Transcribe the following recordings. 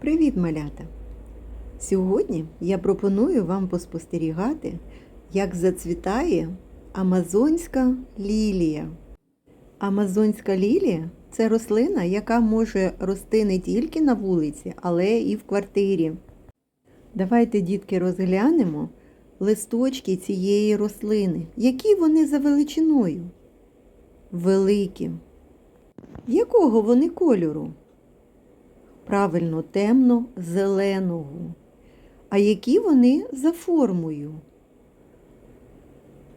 Привіт, малята! Сьогодні я пропоную вам поспостерігати, як зацвітає Амазонська лілія. Амазонська лілія це рослина, яка може рости не тільки на вулиці, але і в квартирі. Давайте, дітки, розглянемо листочки цієї рослини. Які вони за величиною? Великі. Якого вони кольору? Правильно, темно-зеленого. А які вони за формою?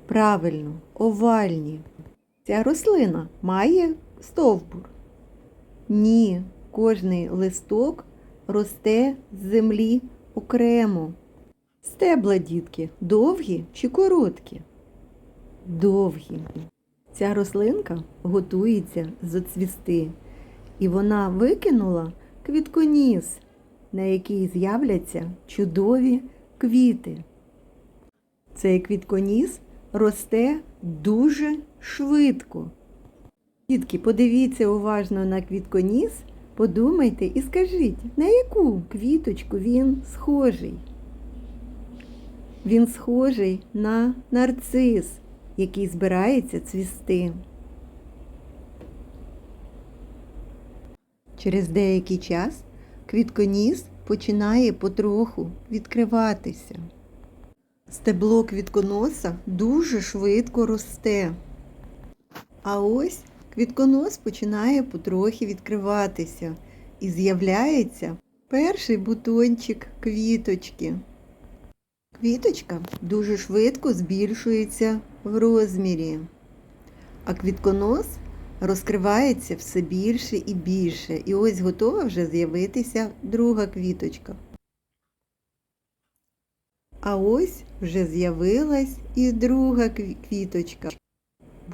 Правильно, овальні. Ця рослина має стовбур? Ні, кожний листок росте з землі окремо. Стебла, дітки, довгі чи короткі? Довгі. Ця рослинка готується зацвісти, і вона викинула квітконіс, на який з'являться чудові квіти. Цей квітконіс росте дуже швидко. Дітки, подивіться уважно на квітконіс, подумайте і скажіть, на яку квіточку він схожий? Він схожий на нарцис, який збирається цвісти. Через деякий час квітконіс починає потроху відкриватися. Стебло квітконоса дуже швидко росте. А ось квітконос починає потрохи відкриватися і з'являється перший бутончик квіточки. Квіточка дуже швидко збільшується в розмірі, а квітконос розкривається все більше і більше. І ось готова вже з'явитися друга квіточка. А ось вже з'явилась і друга квіточка.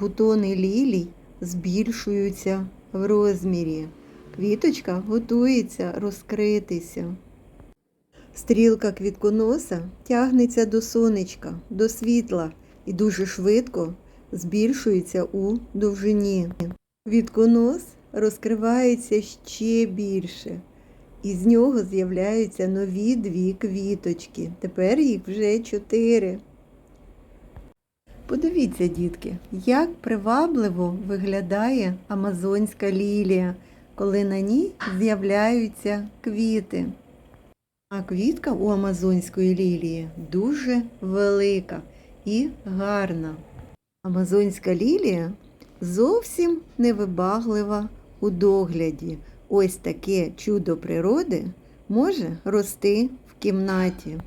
Бутони лілій збільшуються в розмірі. Квіточка готується розкритися. Стрілка квітконоса тягнеться до сонечка, до світла і дуже швидко збільшується у довжині. Квітконос розкривається ще більше, і з нього з'являються нові дві квіточки. Тепер їх вже чотири. Подивіться, дітки, як привабливо виглядає амазонська лілія, коли на ній з'являються квіти. А квітка у амазонської лілії дуже велика і гарна. Амазонська лілія зовсім невибаглива у догляді. Ось таке чудо природи може рости в кімнаті.